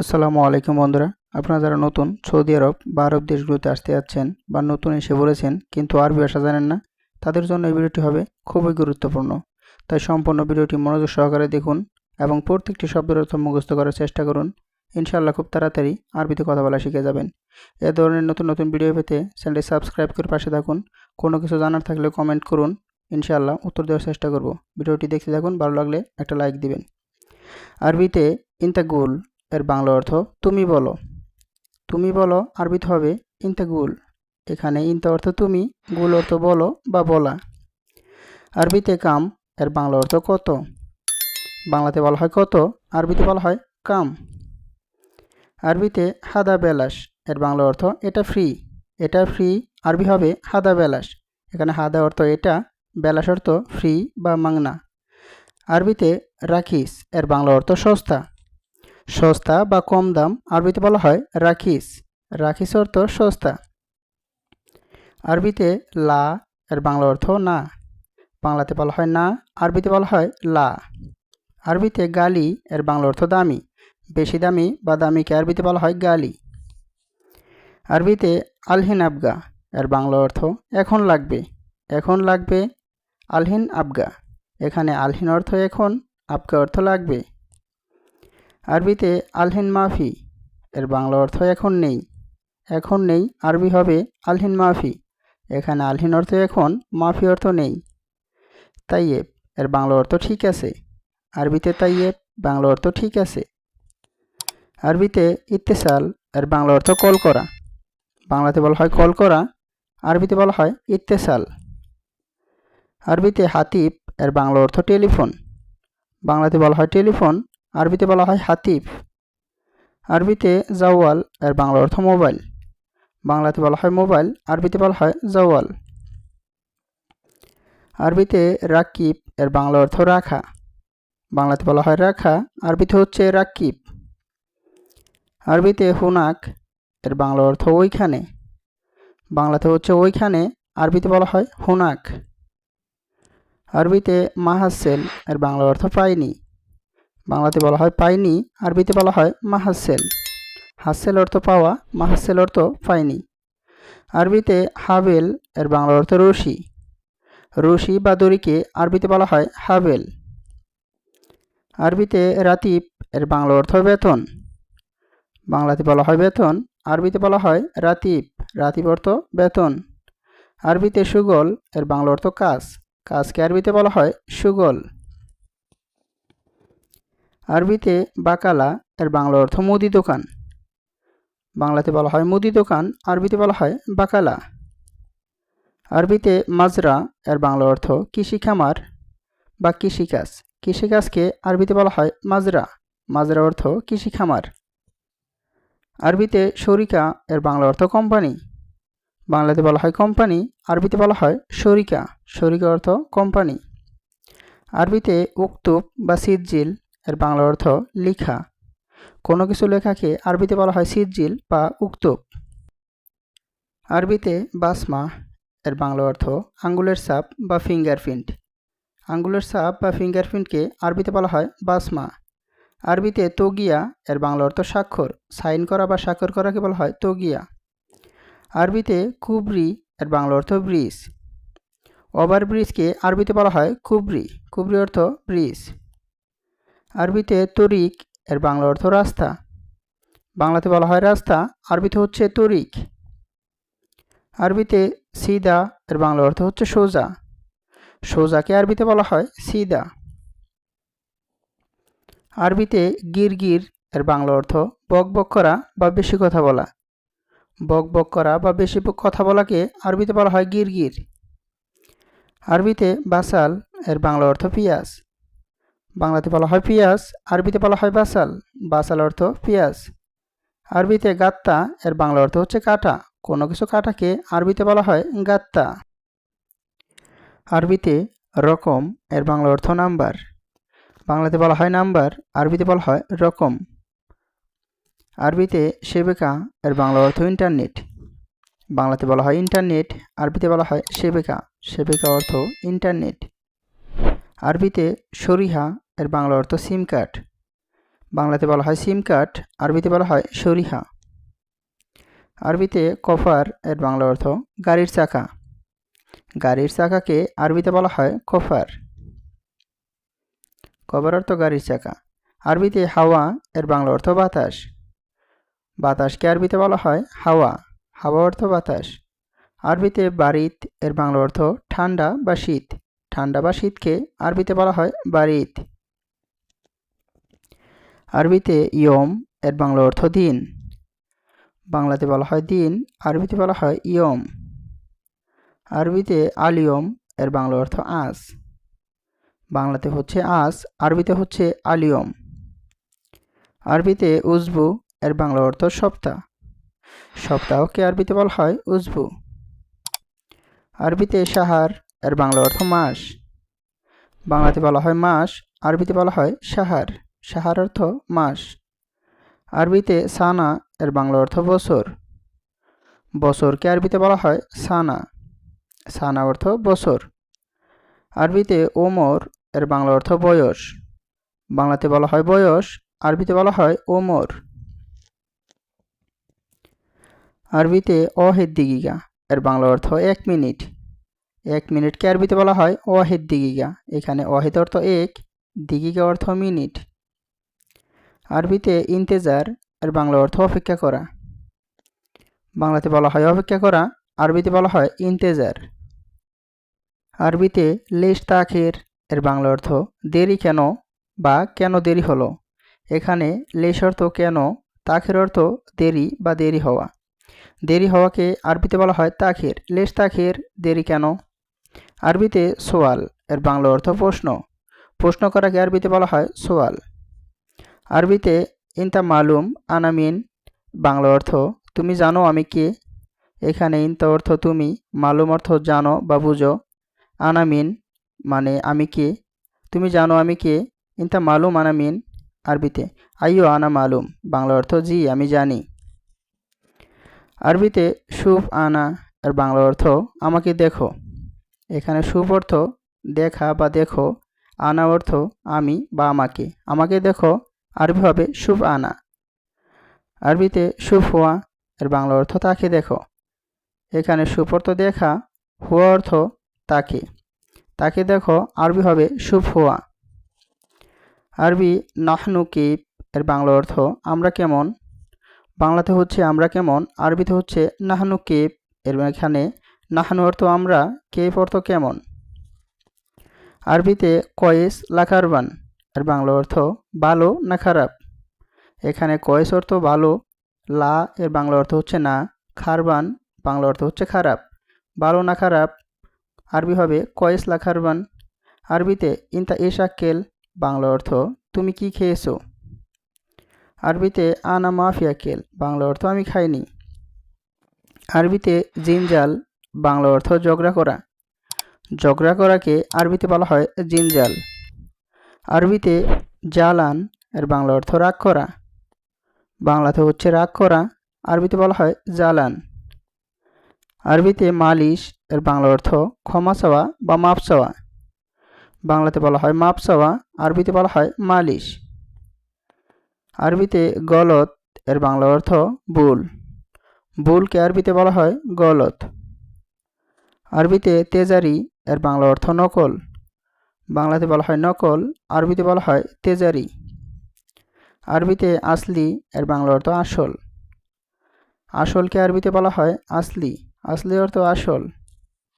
আসসালামু আলাইকুম বন্ধুরা। আপনারা যারা নতুন, সৌদি আরব বা আরব দেশগুলোতে আসতে যাচ্ছেন বা নতুন এসে বলেছেন কিন্তু আরবি ভাষা জানেন না, তাদের জন্য এই ভিডিওটি হবে খুবই গুরুত্বপূর্ণ। তাই সম্পূর্ণ ভিডিওটি মনোযোগ সহকারে দেখুন এবং প্রত্যেকটি শব্দের অর্থ মুখস্থ করার চেষ্টা করুন। ইনশাআল্লাহ খুব তাড়াতাড়ি আরবিতে কথা বলা শিখে যাবেন। এ ধরনের নতুন নতুন ভিডিও পেতে চ্যানেলটি সাবস্ক্রাইব করে পাশে থাকুন। কোনো কিছু জানার থাকলে কমেন্ট করুন। ইনশাআল্লাহ উত্তর দেওয়ার চেষ্টা করব। ভিডিওটি দেখতে থাকুন, ভালো লাগলে একটা লাইক দিবেন। আরবিতে ইন্তাগুল এর বাংলা অর্থ তুমি বলো তুমি বলো আরবিতে হবে ইন্তাগুল এখানে ইন্তা অর্থ তুমি গুল অর্থ বলো বা বলা আরবিতে কাম এর বাংলা অর্থ কত বাংলাতে বলা হয় কত আরবিতে বলা হয় কাম আরবিতে হাদা বেলাস এর বাংলা অর্থ এটা ফ্রি এটা ফ্রি আরবি হবে হাদা বেলাস এখানে হাদা অর্থ এটা বেলাস অর্থ ফ্রি বা মাংনা আরবিতে রাখিস এর বাংলা অর্থ সস্তা সস্তা বা কম দাম আরবিতে বলা হয় রাখিস। রাখিস অর্থ সস্তা। আরবিতে লা, এর বাংলা অর্থ না। বাংলাতে বলা হয় না, আরবিতে বলা হয় লা। আরবিতে গালি, এর বাংলা অর্থ দামি। বেশি দামি বা দামিকে আরবিতে বলা হয় গালি। আরবিতে আলহিন আবগা, এর বাংলা অর্থ এখন লাগবে। এখন লাগবে আলহিন আবগা। এখানে আলহিন অর্থ এখন, আবগা অর্থ লাগবে। আরবিতে আলহিন মাফি, এর বাংলা অর্থ এখন নেই। এখন নেই আরবি হবে আলহিন মাফি, এখানে আলহিন অর্থ এখন মাফি অর্থ নেই। তাইয়েব, এর বাংলা অর্থ ঠিক আছে। আরবিতে তাইয়েব, বাংলা অর্থ ঠিক আছে। আরবিতে ইত্তেসাল, এর বাংলা অর্থ কল করা। বাংলাতে বলা হয় কল করা, আরবিতে বলা হয় ইত্তেসাল। আরবিতে হাতিব, এর বাংলা অর্থ টেলিফোন। বাংলাতে বলা হয় টেলিফোন আরবিতে বলা হয় হাতিফ। আরবিতে জাওয়াল, এর বাংলা অর্থ মোবাইল। বাংলাতে বলা হয় মোবাইল, আরবিতে বলা হয় জাওয়াল। আরবিতে রাকিব, এর বাংলা অর্থ রাখা। বাংলাতে বলা হয় রাখা, আরবিতে হচ্ছে রাকিব। আরবিতে হুনাক, এর বাংলা অর্থ ওইখানে। বাংলাতে হচ্ছে ওইখানে, আরবিতে বলা হয় হুনাক। আরবিতে মাহাসেল, এর বাংলা অর্থ পাইনি। বাংলাতে বলা হয় পাইনি, আরবিতে বলা হয় মাহাসেল। হাসেল অর্থ পাওয়া, মাহাসেল অর্থ পাইনি। আরবিতে হাবেল, এর বাংলা অর্থ রশি। রশি বা দড়িকে আরবিতে বলা হয় হাবেল। আরবিতে রাতিব, এর বাংলা অর্থ বেতন। বাংলাতে বলা হয় বেতন, আরবিতে বলা হয় রাতিব। রাতিব অর্থ বেতন। আরবিতে সুগল, এর বাংলা অর্থ কাজ। কাজকে আরবিতে বলা হয় সুগল। আরবিতে বাকালা, এর বাংলা অর্থ মুদি দোকান। বাংলাতে বলা হয় মুদি দোকান, আরবিতে বলা হয় বাকালা। আরবিতে মাজরা, এর বাংলা অর্থ কৃষি খামার বা কৃষিকাজ। কৃষিকাজকে আরবিতে বলা হয় মাজরা। মাজরা অর্থ কৃষি খামার। আরবিতে শরিকা এর বাংলা অর্থ কোম্পানি। বাংলাতে বলা হয় কোম্পানি, আরবিতে বলা হয় শরিকা শরিকা অর্থ কোম্পানি। আরবিতে উক্তুব বা সিজ্জিল এর বাংলা অর্থ লিখা। কোনো কিছু লেখাকে আরবিতে বলা হয় সিজ্জিল বা উক্তুব আরবিতে বাসমা, এর বাংলা অর্থ আঙ্গুলের সাপ বা ফিঙ্গারপ্রিন্ট আঙ্গুলের সাপ বা ফিঙ্গারপ্রিন্টকে আরবিতে বলা হয় বাসমা। আরবিতে তোগিয়া, এর বাংলা অর্থ স্বাক্ষর। সাইন করা বা স্বাক্ষর করাকে বলা হয় তোগিয়া। আরবিতে কুবরি, এর বাংলা অর্থ ব্রিজ। ওভার ব্রিজকে আরবিতে বলা হয় কুবরি। কুবরি অর্থ ব্রিজ। আরবিতে তরিক, এর বাংলা অর্থ রাস্তা। বাংলাতে বলা হয় রাস্তা, আরবিতে হচ্ছে তরিক। আরবিতে সিদা, এর বাংলা অর্থ হচ্ছে সোজা। সোজাকে আরবিতে বলা হয় সিদা। আরবিতে গির গির এর বাংলা অর্থ বক বক করা বা বেশি কথা বলা। বক বক করা বা বেশি কথা বলাকে আরবিতে বলা হয় গির গির আরবিতে বাসাল, এর বাংলা অর্থ পিয়াজ। বাংলাতে বলা হয় পিয়াজ, আরবিতে বলা হয় বাসাল। বাসাল অর্থ পিয়াজ। আরবিতে গাত্তা, এর বাংলা অর্থ হচ্ছে কাটা। কোনো কিছু কাটাকে আরবিতে বলা হয় গাত্তা। আরবিতে রকম, এর বাংলা অর্থ নাম্বার। বাংলাতে বলা হয় নাম্বার, আরবিতে বলা হয় রকম। আরবিতে সেবেকা, এর বাংলা অর্থ ইন্টারনেট। বাংলাতে বলা হয় ইন্টারনেট, আরবিতে বলা হয় সেবেকা। সেবেকা অর্থ ইন্টারনেট। আরবিতে সরিহা এর বাংলা অর্থ সিম কার্ড বাংলাতে বলা হয় সিম কার্ড আরবিতে বলা হয় সরিহা। আরবিতে কফার, এর বাংলা অর্থ গাড়ির চাকা। গাড়ির চাকাকে আরবিতে বলা হয় কফার। কভার অর্থ গাড়ির চাকা। আরবিতে হাওয়া, এর বাংলা অর্থ বাতাস। বাতাসকে আরবিতে বলা হয় হাওয়া। হাওয়া অর্থ বাতাস। আরবিতে বারিত, এর বাংলা অর্থ ঠান্ডা বা শীত। ঠান্ডা বা শীতকে আরবিতে বলা হয় বারিত। আরবিতে ইয়ম, এর বাংলা অর্থ দিন। বাংলাতে বলা হয় দিন, আরবিতে বলা হয় ইয়ম। আরবিতে আলিয়ম, এর বাংলা অর্থ আজ বাংলাতে হচ্ছে আজ আরবিতে হচ্ছে আলিয়ম। আরবিতে উজবু, এর বাংলা অর্থ সপ্তাহ সপ্তাহকে আরবিতে বলা হয় উজবু। আরবিতে সাহার এর বাংলা অর্থ মাস। বাংলাতে বলা হয় মাস, আরবিতে বলা হয় সাহার সাহার অর্থ মাস। আরবিতে সানা, এর বাংলা অর্থ বছর। বছরকে আরবিতে বলা হয় সানা। সানা অর্থ বছর। আরবিতে ওমর, এর বাংলা অর্থ বয়স। বাংলাতে বলা হয় বয়স, আরবিতে বলা হয় ওমর। আরবিতে অহেদ দিগিগা এর বাংলা অর্থ এক মিনিট। এক মিনিটকে আরবিতে বলা হয় অহেদ দিগিগা এখানে অহেদ অর্থ এক, দিগিগা অর্থ মিনিট। আরবিতে ইন্তেজার এর বাংলা অর্থ অপেক্ষা করা। বাংলাতে বলা হয় অপেক্ষা করা, আরবিতে বলা হয় ইন্তেজার। আরবিতে লেশ তাখের এর বাংলা অর্থ দেরি কেন বা কেন দেরি হলো। এখানে লেশ অর্থ কেন, তাখের অর্থ দেরি বা দেরি হওয়া। দেরি হওয়াকে আরবিতে বলা হয় তাখের। লেশ তাখের, দেরি কেন? আরবিতে সোয়াল এর বাংলা অর্থ প্রশ্ন। প্রশ্ন করাকে আরবিতে বলা হয় সোয়াল। আরবিতে ইনতা মালুম, আনামিন, বাংলা অর্থ, তুমি জানো আমি কে? এখানে ইনতা অর্থ, তুমি মালুম অর্থ, জানো বা বুঝো আনামিন মানে আমি কে? তুমি জানো আমি কে? ইনতা মালুম, আনামিন, আরবিতে আইও আনা মালুম বাংলা অর্থ, জি, আমি জানি আরবিতে সুফ আনা এর বাংলা অর্থ, আমাকে দেখো এখানে সুফ অর্থ, দেখা বা দেখো আনা অর্থ, আমি বা আমাকে আমাকে দেখো আরবি হবে সুফ আনা। আরবিতে সুফ হুয়া এর বাংলা অর্থ তাকে দেখো। এখানে সুফ অর্থ দেখা, হুয়া অর্থ তাকে। তাকে দেখো, আরবি হবে সুফ হুয়া আরবি নাহনু কিপ এর বাংলা অর্থ আমরা কেমন? বাংলাতে হচ্ছে আমরা কেমন, আরবিতে হচ্ছে নাহানু কেপ এর এখানে নাহানু অর্থ আমরা কেপ অর্থ কেমন? আরবিতে কয়েস লাখারবান এর বাংলা অর্থ ভালো না খারাপ? এখানে কয়েস অর্থ ভালো, লা এর বাংলা অর্থ হচ্ছে না খারবান বাংলা অর্থ হচ্ছে খারাপ। ভালো না খারাপ? আরবি হবে কয়েস লা খারবান আরবিতে ইনতা এশাক্কেল বাংলা অর্থ তুমি কি খেয়েছো? আরবিতে আনা মাফিয়াকেল বাংলা অর্থ আমি খাইনি। আরবিতে জিনজাল, বাংলা অর্থ ঝগড়া করা। ঝগড়া করাকে আরবিতে বলা হয় জিনজাল। আরবিতে জালান এর বাংলা অর্থ রাগ করা। বাংলাতে হচ্ছে রাগ করা, আরবিতে বলা হয় জালান। আরবিতে মালিশ এর বাংলা অর্থ ক্ষমা চাওয়া বা মাপ চাওয়া। বাংলাতে বলা হয় মাপ চাওয়া, আরবিতে বলা হয় মালিশ। আরবিতে গলত এর বাংলা অর্থ বুল বুলকে আরবিতে বলা হয় গলত। আরবিতে তেজারি এর বাংলা অর্থ নকল। বাংলাতে বলা হয় নকল, আরবিতে বলা হয় তেজারি। আরবিতে আসলি, এর বাংলা অর্থ আসল। আসলকে আরবিতে বলা হয় আসলি। আসলি অর্থ আসল।